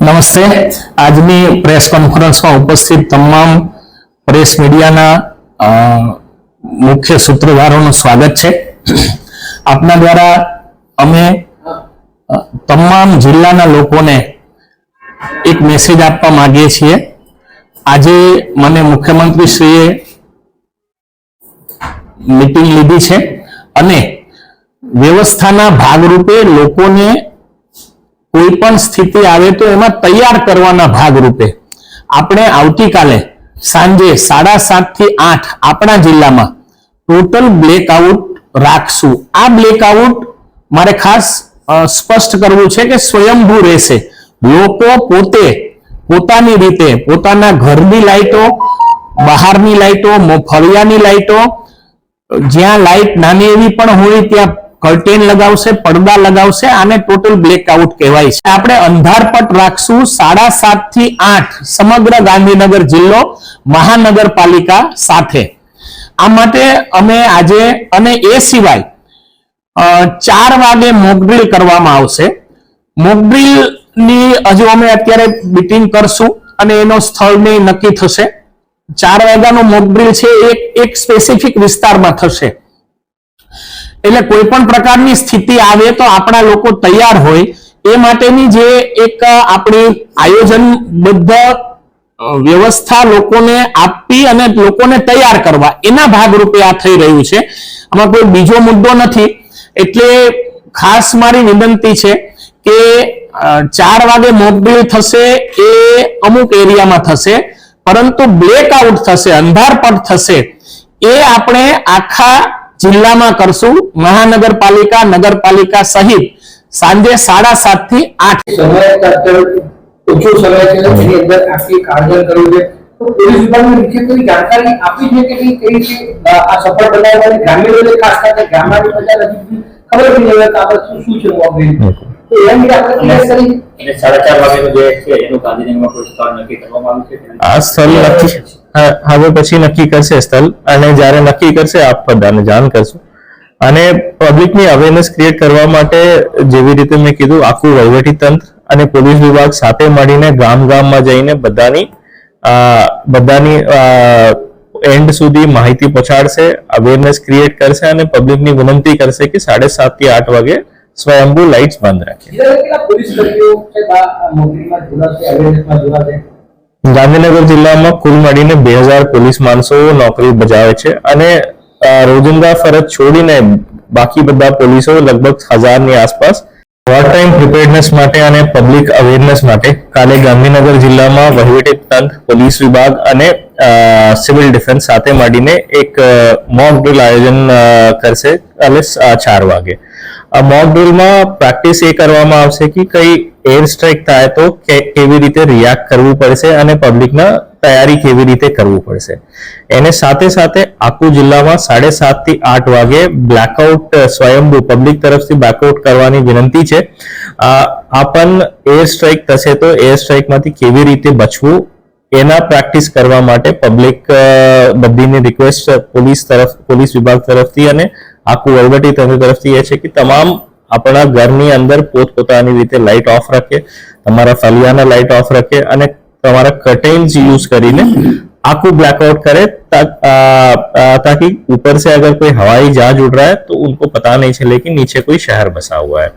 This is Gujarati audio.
નમસ્તે. આજની પ્રેસ કોન્ફરન્સમાં ઉપસ્થિત તમામ પ્રેસ મીડિયાના મુખ્ય સૂત્રધારોનું સ્વાગત છે. આપના દ્વારા અમે તમામ જિલ્લાના લોકોને એક મેસેજ આપવા માંગીએ છીએ. આજે મને મુખ્યમંત્રીશ્રીએ મિટિંગ લીધી છે અને વ્યવસ્થાના ભાગરૂપે લોકોને કોઈ પણ સ્થિતિ આવે તો એમાં તૈયાર કરવાના ભાગરૂપે. આપણે આવતીકાલે સાંજે સાડા સાતથી આઠ આપણા જિલ્લામાં ટોટલ બ્લેકઆઉટ રાખશું. આ બ્લેકઆઉટ મારે ખાસ સ્પષ્ટ કરવું છે કે સ્વયંભૂ રહેશે. લોકો પોતે પોતાની રીતે પોતાના ઘરની લાઇટો, બહારની લાઇટો, ફળિયાની લાઇટો, જ્યાં લાઇટ નાની એવી પણ હોય ત્યાં કર્ટેન લગાવશે, પડદા લગાવશે, આને ટોટલ બ્લેકઆઉટ કહેવાય છે. આપણે અંધારપટ રાખશું સાડા સાતથી આઠ સમગ્ર ગાંધીનગર જિલ્લો મહાનગરપાલિકા સાથે. આ માટે અમે આજે અને એ સિવાય ચાર વાગે મોકડ્રીલ કરવામાં આવશે. મોકડ્રીલ હજુ અમે અત્યારે મિટિંગ કરશું અને એનો સ્થળ નક્કી થશે. ચાર વાગ્યાનો મોકડ્રીલ છે એ એક સ્પેસિફિક વિસ્તારમાં થશે. એટલે કોઈ પણ પ્રકારની સ્થિતિ આવે તો આપણા લોકો તૈયાર હોય. એ માટેની જે એક આપણી આયોજનબદ્ધ વ્યવસ્થા લોકોને આપવી અને લોકોને તૈયાર કરવા. એના ભાગરૂપે આ થઈ રહ્યું છે. આમાં કોઈ બીજો મુદ્દો નથી. એટલે ખાસ મારી વિનંતી છે કે ચાર વાગે મોકડ્રીલ થશે એ અમુક એરિયામાં થશે, પરંતુ બ્લેકઆઉટ થશે, અંધારપટ થશે, એ આપણે આખા જિલ્લામાં કરશું. મહાનગરપાલિકા નગરપાલિકા સહિત સાંજે સાડા સાતથી આઠ. સમય ઓછો સમય છે એની અંદર આખી કાળજી કરવું છે. પોલીસ વિભાગને નીચે કોઈ જાણકારી આપી છે કે કઈ કઈ રીતે આ સફળ બનાવવાની ગ્રામ્ય લોકો ખાસ કરીને ગામડાની પ્રજા ખબર આપણે શું શું છે મોકલી તો એના માટે આપણે ક્લિયર કરી? અને સાડા ચાર વાગેનું જે છે એનું ગાંધીનગરમાં કોઈ સ્થળ નક્કી કરવામાં આવ્યું છે? આ સ્થળ નક્કી હા, હવે પછી નક્કી કરશે સ્થળ અને જ્યારે નક્કી કરશે, આપ બધાને જાણ કરશું. અને પબ્લિકની અવેરનેસ ક્રિએટ કરવા માટે જેવી રીતે મેં કીધું, આખું વહીવટી તંત્ર અને પોલીસ વિભાગ સાથે મળીને ગામ ગામમાં જઈને બધાની બધાની એન્ડ સુધી માહિતી પહોંચાડશે અવેરનેસ ક્રિએટ કરશે અને પબ્લિકની વિનંતી કરશે કે સાડે સાતથી આઠ વાગે સ્વયંભૂ લાઇટ્સ બંધ રાખે. ગાંધીનગર જિલ્લામાં કુલ મળીને બે હજાર પોલીસ માણસો નોકરી બજાવે છે અને રોજિંદા ફરજ છોડીને બાકી બધા પોલીસો લગભગ હજારની આસપાસ વોર ટાઈમ પ્રિપેરનેસ માટે અને પબ્લિક અવેરનેસ માટે કાલે ગાંધીનગર જિલ્લામાં વહીવટી તંત્ર, પોલીસ વિભાગ અને સિવિલ ડિફેન્સ સાથે મળીને એક મોક ડ્રિલ આયોજન કરશે કાલે ચાર વાગે. આ મોક ડ્રિલમાં પ્રેક્ટિસ એ કરવામાં આવશે કે કઈ એર સ્ટ્રાઇક થાય તો કેવી રીતે રિએક્ટ કરવું પડશે અને પબ્લિકને તૈયારી કેવી રીતે કરવું પડશે. એને સાથે સાથે આખું જિલ્લામાં સાડે સાતથી આઠ વાગે બ્લેકઆઉટ સ્વયંભૂ પબ્લિક તરફથી બ્લેકઆઉટ કરવાની વિનંતી છે. આ આ પણ એર સ્ટ્રાઇક થશે તો એર સ્ટ્રાઇકમાંથી કેવી રીતે બચવું એના પ્રેક્ટિસ કરવા માટે પબ્લિક બધીની રિક્વેસ્ટ પોલીસ તરફ, પોલીસ વિભાગ તરફથી અને આખું વહીવટી તંત્ર તરફથી એ છે કે તમામ આપણા ઘરની અંદર પોતપોતાની રીતે લાઇટ ઓફ રાખે તમારા ફલિયાના લાઇટ ઓફ રાખે અને તમારા कर्टेन्स यूज કરીને आंखों ब्लैकआउट करे ता, आ, आ, ताकि ऊपर से अगर कोई हवाई जहाज उड़ रहा है तो उनको पता नहीं चले कि नीचे कोई शहर बसा हुआ है